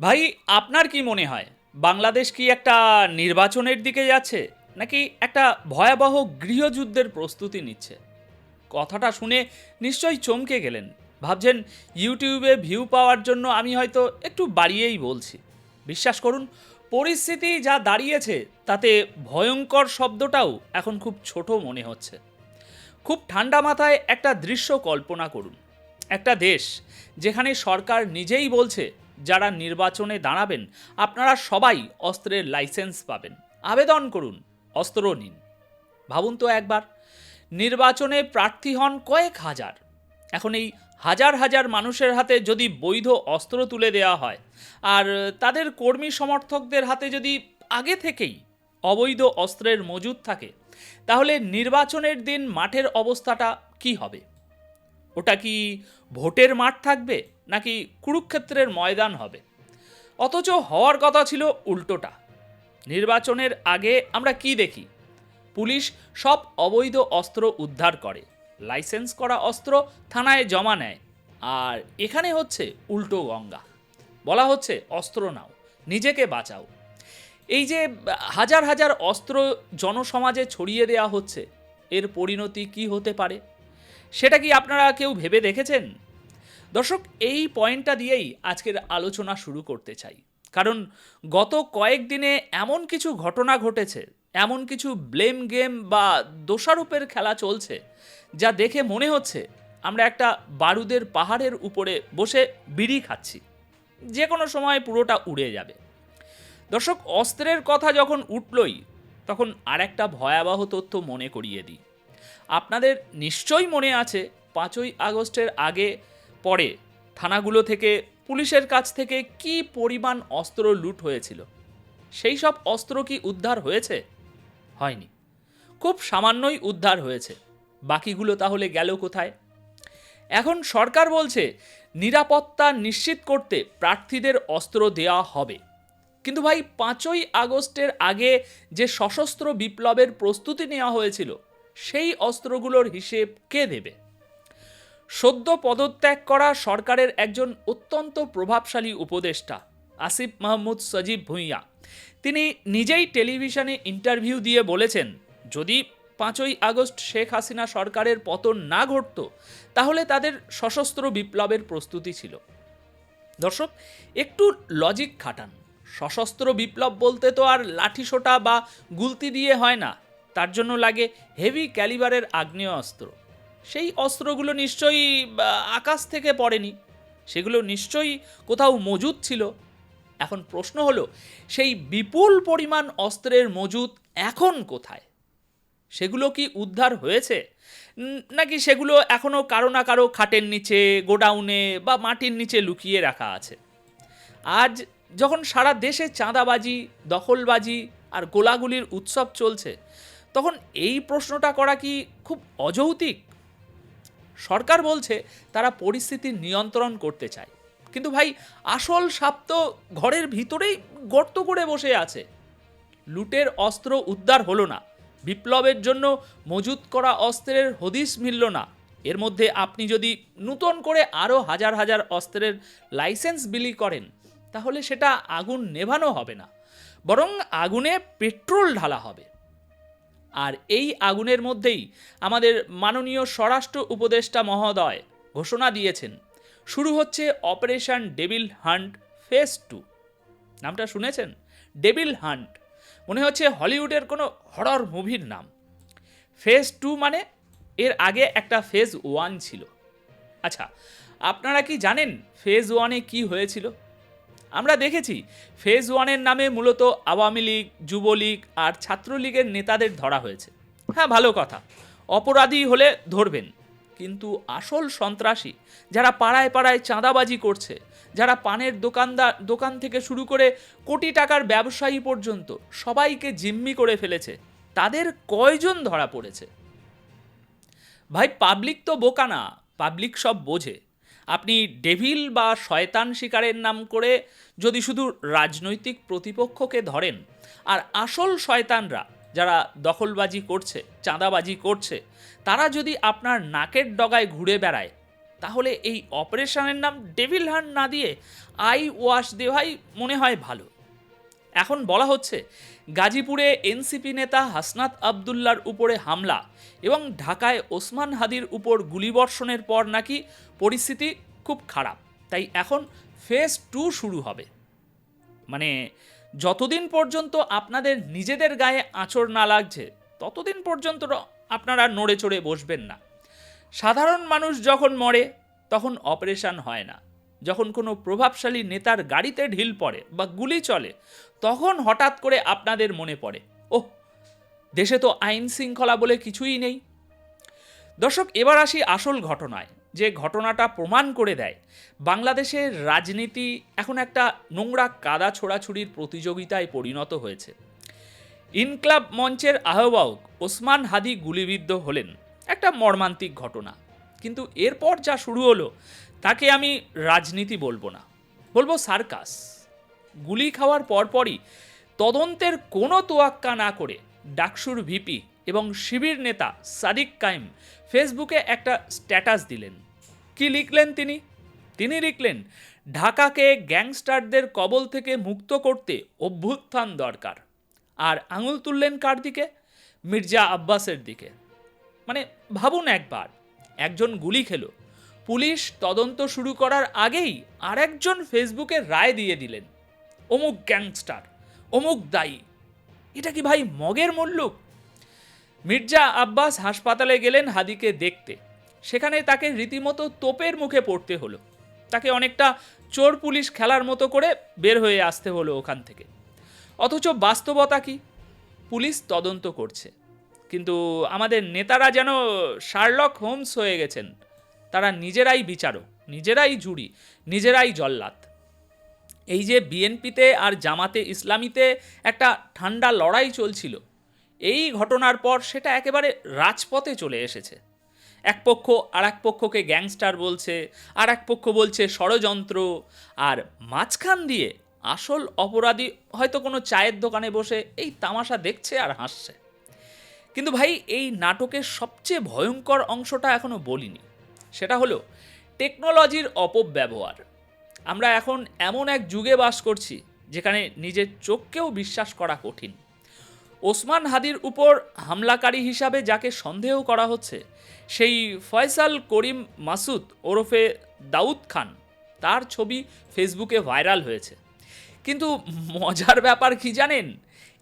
ভাই, আপনার কি মনে হয়, বাংলাদেশ কি একটা নির্বাচনের দিকে যাচ্ছে, নাকি একটা ভয়াবহ গৃহযুদ্ধের প্রস্তুতি নিচ্ছে? কথাটা শুনে নিশ্চয়ই চমকে গেলেন। ভাবছেন, ইউটিউবে ভিউ পাওয়ার জন্য আমি হয়তো একটু বাড়িয়েই বলছি। বিশ্বাস করুন, পরিস্থিতি যা দাঁড়িয়েছে, তাতে ভয়ঙ্কর শব্দটাও এখন খুব ছোট মনে হচ্ছে। খুব ঠান্ডা মাথায় একটা দৃশ্য কল্পনা করুন। একটা দেশ, যেখানে সরকার নিজেই বলছে যারা নির্বাচনে দাঁড়াবেন, আপনারা সবাই অস্ত্রের লাইসেন্স পাবেন। আবেদন করুন, অস্ত্র নিন। ভাবুন তো একবার, নির্বাচনে প্রার্থী হন কয়েক হাজার। এখন এই হাজার হাজার মানুষের হাতে যদি বৈধ অস্ত্র তুলে দেওয়া হয়, আর তাদের কর্মী সমর্থকদের হাতে যদি আগে থেকেই অবৈধ অস্ত্রের মজুদ থাকে, তাহলে নির্বাচনের দিন মাঠের অবস্থাটা কি হবে? ওটা কি ভোটের মাঠ থাকবে নাকি কুরুক্ষেত্রের ময়দান হবে? অথচ হওয়ার কথা ছিল উল্টোটা। নির্বাচনের আগে আমরা কি দেখি? পুলিশ সব অবৈধ অস্ত্র উদ্ধার করে, লাইসেন্স করা অস্ত্র থানায় জমা নেয়, আর এখানে হচ্ছে উল্টো গঙ্গা। বলা হচ্ছে, অস্ত্র নাও, নিজেকে বাঁচাও। এই যে হাজার হাজার অস্ত্র জনসমাজে ছড়িয়ে দেওয়া হচ্ছে, এর পরিণতি কি হতে পারে? সেটা কি আপনারা কেউ ভেবে দেখেছেন? দর্শক, এই পয়েন্টটা দিয়েই আজকের আলোচনা শুরু করতে চাই। কারণ গত কয়েকদিনে এমন কিছু ঘটনা ঘটেছে, এমন কিছু ব্লেম গেম বা দোষারোপের খেলা চলছে, যা দেখে মনে হচ্ছে আমরা একটা বারুদের পাহাড়ের উপরে বসে বিড়ি খাচ্ছি। যে কোনো সময় পুরোটা উড়ে যাবে। দর্শক, অস্ত্রের কথা যখন উঠলই, তখন আরেকটা ভয়াবহ তথ্য মনে করিয়ে দিই। আপনাদের নিশ্চয়ই মনে আছে, পাঁচই আগস্টের আগে পরে থানাগুলো থেকে পুলিশের কাছ থেকে কি পরিমাণ অস্ত্র লুট হয়েছিল? সেই সব অস্ত্র কি উদ্ধার হয়েছে? হয়নি। খুব সামান্যই উদ্ধার হয়েছে। বাকিগুলো তাহলে গেল কোথায়? এখন সরকার বলছে, নিরাপত্তা নিশ্চিত করতে প্রার্থীদের অস্ত্র দেওয়া হবে। কিন্তু ভাই, পাঁচই আগস্টের আগে যে সশস্ত্র বিপ্লবের প্রস্তুতি নেওয়া হয়েছিল সেই অস্ত্রগুলোর হিসেব কে দেবে? সদ্য পদত্যাগ করা সরকারের একজন অত্যন্ত প্রভাবশালী উপদেষ্টা, আসিফ মাহমুদ সজীব ভুঁইয়া। তিনি নিজেই টেলিভিশনে ইন্টারভিউ দিয়ে বলেছেন, যদি পাঁচই আগস্ট শেখ হাসিনা সরকারের পতন না ঘটত, তাহলে তাদের সশস্ত্র বিপ্লবের প্রস্তুতি ছিল। দর্শক, একটু লজিক খাটান। সশস্ত্র বিপ্লব বলতে তো আর লাঠিসোটা বা গুলতি দিয়ে হয় না। তার জন্য লাগে হেভি ক্যালিবারের আগ্নেয় অস্ত্র সেই অস্ত্রগুলো নিশ্চয়ই আকাশ থেকে পড়েনি। সেগুলো নিশ্চয়ই কোথাও মজুদ ছিল। এখন প্রশ্ন হলো, সেই বিপুল পরিমাণ অস্ত্রের মজুদ এখন কোথায়? সেগুলো কি উদ্ধার হয়েছে? নাকি সেগুলো এখনও কারও না কারও খাটের নিচে, গোডাউনে বা মাটির নিচে লুকিয়ে রাখা আছে? আজ যখন সারা দেশে চাঁদাবাজি, দখলবাজি আর গোলাগুলির উৎসব চলছে তখন এই প্রশ্নটা করা কি খুব অযৌক্তিক? সরকার বলছে তারা পরিস্থিতি নিয়ন্ত্রণ করতে চায়। কিন্তু ভাই, আসল সাপ তো ঘরের ভিতরেই গর্ত করে বসে আছে। লুটের অস্ত্র উদ্ধার হলো না। বিপ্লবের জন্য মজুত করা অস্ত্রের হদিস মিলল না। এর মধ্যে আপনি যদি নূতন করে আরও হাজার হাজার অস্ত্রের লাইসেন্স বিলি করেন, তাহলে সেটা আগুন নেভানো হবে না। বরং আগুনে পেট্রোল ঢালা হবে। আর এই আগুনের মধ্যেই আমাদের মাননীয় স্বরাষ্ট্র উপদেষ্টা মহোদয় ঘোষণা দিয়েছেন। শুরু হচ্ছে Operation Devil Hunt phase two. নামটা শুনেছেন? Devil Hunt. মনে হচ্ছে হলিউডের কোনো হরর মুভির নাম। ফেজ টু মানে এর আগে একটা ফেজ ওয়ান ছিল। আচ্ছা আপনারা কি জানেন ফেজ ওয়ানে কি হয়েছিল? আমরা দেখেছি, ফেজ ওয়ানের নামে মূলত আওয়ামী লীগ, যুবলীগ আর ছাত্রলীগের নেতাদের ধরা হয়েছে। হ্যাঁ ভালো কথা। অপরাধী হলে ধরবেন, কিন্তু আসল সন্ত্রাসী যারা পাড়ায় পাড়ায় চাঁদাবাজি করছে, যারা পানের দোকানদার, দোকান থেকে শুরু করে কোটি টাকার ব্যবসায়ী পর্যন্ত সবাইকে জিম্মি করে ফেলেছে, তাদের কয়জন ধরা পড়েছে? ভাই, পাবলিক তো বোকা না, পাবলিক সব বোঝে। আপনি ডেভিল বা শয়তান শিকারের নাম করে যদি শুধু রাজনৈতিক প্রতিপক্ষকে ধরেন, আর আসল শয়তানরা যারা দখলবাজি করছে, চাঁদাবাজি করছে, তারা যদি আপনার নাকের ডগায় ঘুরে বেড়ায়, তাহলে এই অপারেশনের নাম ডেভিল হান্ট না দিয়ে আই ওয়াশ দেওয়াই মনে হয় ভালো। এখন বলা হচ্ছে গাজীপুরে এনসিপি নেতা হাসনাত আবদুল্লার উপরে হামলা এবং ঢাকায় ওসমান হাদির উপর গুলিবর্ষণের পর নাকি পরিস্থিতি খুব খারাপ। তাই এখন ফেজ টু শুরু হবে। মানে যতদিন পর্যন্ত আপনাদের নিজেদের গায়ে আঁচড় না লাগছে, ততদিন পর্যন্ত আপনারা নড়ে চড়ে বসবেন না। সাধারণ মানুষ যখন মরে, তখন অপারেশন হয় না। যখন কোনো প্রভাবশালী নেতার গাড়িতে ঢিল পড়ে বা গুলি চলে, তখন হঠাৎ করে আপনাদের মনে পড়ে, ওহ, দেশে তো আইন শৃঙ্খলা বলে কিছুই নেই। দর্শক, এবার আসি আসল ঘটনায়, যে ঘটনাটা প্রমাণ করে দেয়, বাংলাদেশের রাজনীতি এখন একটা নোংরা কাদা ছোড়াছুড়ির প্রতিযোগিতায় পরিণত হয়েছে। ইনক্লাব মঞ্চের আহ্বায়ক ওসমান হাদি গুলিবিদ্ধ হলেন, একটা মর্মান্তিক ঘটনা। কিন্তু এরপর যা শুরু হলো তাকে আমি রাজনীতি বলব না। বলব সার্কাস। গুলি খাওয়ার পরপরই তদন্তের কোনো তোয়াক্কা না করে ডাকসুর ভিপি এবং শিবির নেতা সাদিক কাইম ফেসবুকে একটা স্ট্যাটাস দিলেন। কি লিখলেন তিনি? তিনি লিখলেন, ঢাকাকে গ্যাংস্টারদের কবল থেকে মুক্ত করতে অভ্যুত্থান দরকার। আর আঙুল তুললেন কার দিকে? মির্জা আব্বাসের দিকে। মানে ভাবুন একবার, একজন গুলি খেলো পুলিশ তদন্ত শুরু করার আগেই আরেকজন ফেসবুকে রায় দিয়ে দিলেন। অমুক গ্যাংস্টার, অমুক দায়ী। এটা কি ভাই মগের মল্লুক? মির্জা আব্বাস হাসপাতালে গেলেন হাদিকে দেখতে। সেখানে তাকে রীতিমতো তোপের মুখে পড়তে হলো। তাকে অনেকটা চোর পুলিশ খেলার মতো করে বের হয়ে আসতে হলো ওখান থেকে। অথচ বাস্তবতা কি? পুলিশ তদন্ত করছে। কিন্তু আমাদের নেতারা যেন শার্লক হোমস হয়ে গেছেন। তারা নিজেরাই বিচারক, নিজেরাই জুরি নিজেরাই জল্লাদ। এই যে বিএনপিতে আর জামাতে ইসলামীতে একটা ঠান্ডা লড়াই চলছিল, এই ঘটনার পর সেটা একেবারে রাজপথে চলে এসেছে। এক পক্ষ আর এক পক্ষকে গ্যাংস্টার বলছে আর এক পক্ষ বলছে ষড়যন্ত্র, আর মাঝখান দিয়ে আসল অপরাধী হয়তো কোনো চায়ের দোকানে বসে এই তামাশা দেখছে আর হাসছে। কিন্তু ভাই, এই নাটকের সবচেয়ে ভয়ঙ্কর অংশটা এখনও বলিনি। সেটা হলো টেকনোলজির অপব্যবহার। আমরা এখন এমন এক যুগে বাস করছি যেখানে নিজের চোখকেও বিশ্বাস করা কঠিন। ওসমান হাদির উপর হামলাকারী হিসাবে যাকে সন্দেহ করা হচ্ছে, সেই ফয়সাল করিম মাসুদ ওরফে দাউদ খান, তার ছবি ফেসবুকে ভাইরাল হয়েছে। কিন্তু মজার ব্যাপার কি জানেন?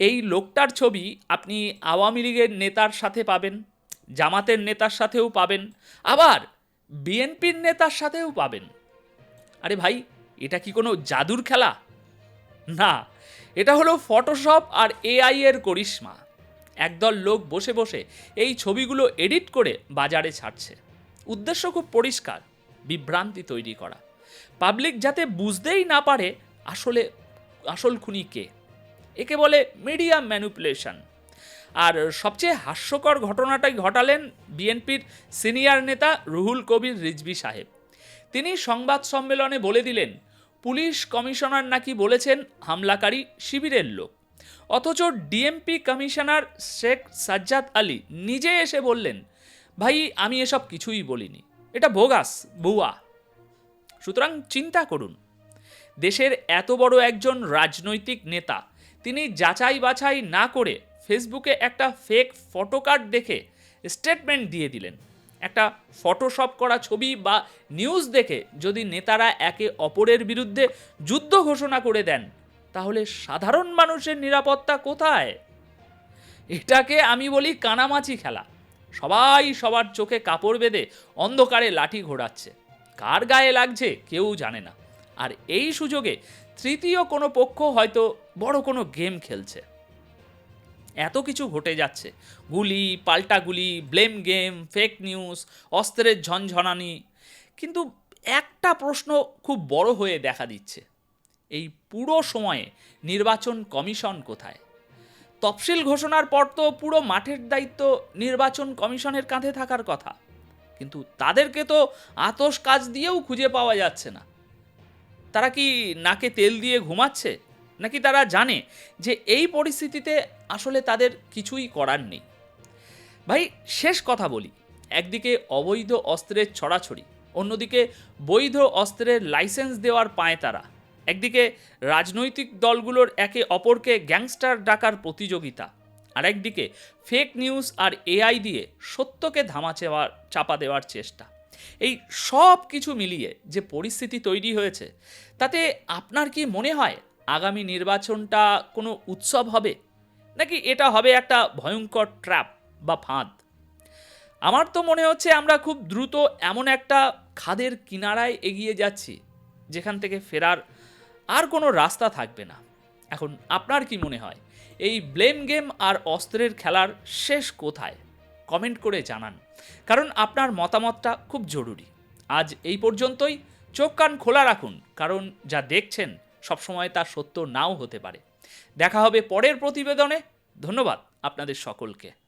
এই লোকটার ছবি আপনি আওয়ামী লীগের নেতার সাথে পাবেন, জামাতের নেতার সাথেও পাবেন। আবার বিএনপির নেতার সাথেও পাবেন। আরে ভাই, এটা কি কোনো জাদুর খেলা? না, এটা হলো ফটোশপ আর এআই এর করিশ্মা। একদল লোক বসে বসে এই ছবিগুলো এডিট করে বাজারে ছাড়ছে। উদ্দেশ্য খুব পরিষ্কার, বিভ্রান্তি তৈরি করা। পাবলিক যাতে বুঝতেই না পারে আসলে, আসল খুনি কে? একে বলে মিডিয়া ম্যানুপুলেশন। আর সবচেয়ে হাস্যকর ঘটনাটাই ঘটালেন বিএনপির সিনিয়র নেতা রুহুল কবির রিজভি সাহেব। তিনি সংবাদ সম্মেলনে বলে দিলেন, পুলিশ কমিশনার নাকি বলেছেন হামলাকারী শিবিরের লোক। অথচ ডিএমপি কমিশনার শেখ সাজ্জাদ আলী নিজে এসে বললেন, ভাই, আমি এসব কিছুই বলিনি। এটা বোগাস, বুয়া। সুতরাং চিন্তা করুন। দেশের এত বড় একজন রাজনৈতিক নেতা, তিনি যাচাই বাছাই না করে ফেসবুকে একটা ফেক ফটোকার্ড দেখে স্টেটমেন্ট দিয়ে দিলেন। একটা ফটোশপ করা ছবি বা নিউজ দেখে যদি নেতারা একে অপরের বিরুদ্ধে যুদ্ধ ঘোষণা করে দেন, তাহলে সাধারণ মানুষের নিরাপত্তা কোথায়? এটাকে আমি বলি কানামাছি খেলা। সবাই সবার চোখে কাপড় বেঁধে অন্ধকারে লাঠি ঘোরাচ্ছে। কার গায়ে লাগছে কেউ জানে না। আর এই সুযোগে তৃতীয় কোনো পক্ষ হয়তো বড় কোনো গেম খেলছে। এত কিছু ঘটে যাচ্ছে। গুলি, পাল্টা গুলি ব্লেম গেম ফেক নিউজ অস্ত্রের ঝনঝনানি। কিন্তু একটা প্রশ্ন খুব বড় হয়ে দেখা দিচ্ছে। এই পুরো সময়ে নির্বাচন কমিশন কোথায়? তফসিল ঘোষণার পর তো পুরো মাঠের দায়িত্ব নির্বাচন কমিশনের কাঁধে থাকার কথা। কিন্তু তাদেরকে তো আতস কাজ দিয়েও খুঁজে পাওয়া যাচ্ছে না। তারা কি নাকে তেল দিয়ে ঘুমাচ্ছে? নাকি তারা জানে যে এই পরিস্থিতিতে আসলে তাদের কিছুই করার নেই? ভাই, শেষ কথা বলি। একদিকে অবৈধ অস্ত্রের ছড়াছড়ি, অন্যদিকে বৈধ অস্ত্রের লাইসেন্স দেওয়ার পায় তারা। একদিকে রাজনৈতিক দলগুলোর একে অপরকে গ্যাংস্টার ডাকার প্রতিযোগিতা, আর একদিকে ফেক নিউজ আর এআই দিয়ে সত্যকে ধামা চাপা দেওয়ার চেষ্টা। এই সব কিছু মিলিয়ে যে পরিস্থিতি তৈরি হয়েছে, তাতে আপনার কি মনে হয় আগামী নির্বাচনটা কোনো উৎসব হবে? নাকি এটা হবে একটা ভয়ঙ্কর ট্র্যাপ বা ফাঁদ? আমার তো মনে হচ্ছে আমরা খুব দ্রুত এমন একটা খাদের কিনারায় এগিয়ে যাচ্ছি, যেখান থেকে ফেরার আর কোনো রাস্তা থাকবে না। এখন আপনার কি মনে হয়, এই ব্লেম গেম আর অস্ত্রের খেলার শেষ কোথায়? কমেন্ট করে জানান, কারণ আপনার মতামতটা খুব জরুরি। আজ এই পর্যন্তই, চোখ কান খোলা রাখুন, কারণ যা দেখছেন সবসময় তা সত্য নাও হতে পারে। দেখা হবে পরের প্রতিবেদনে। ধন্যবাদ আপনাদের সকলকে।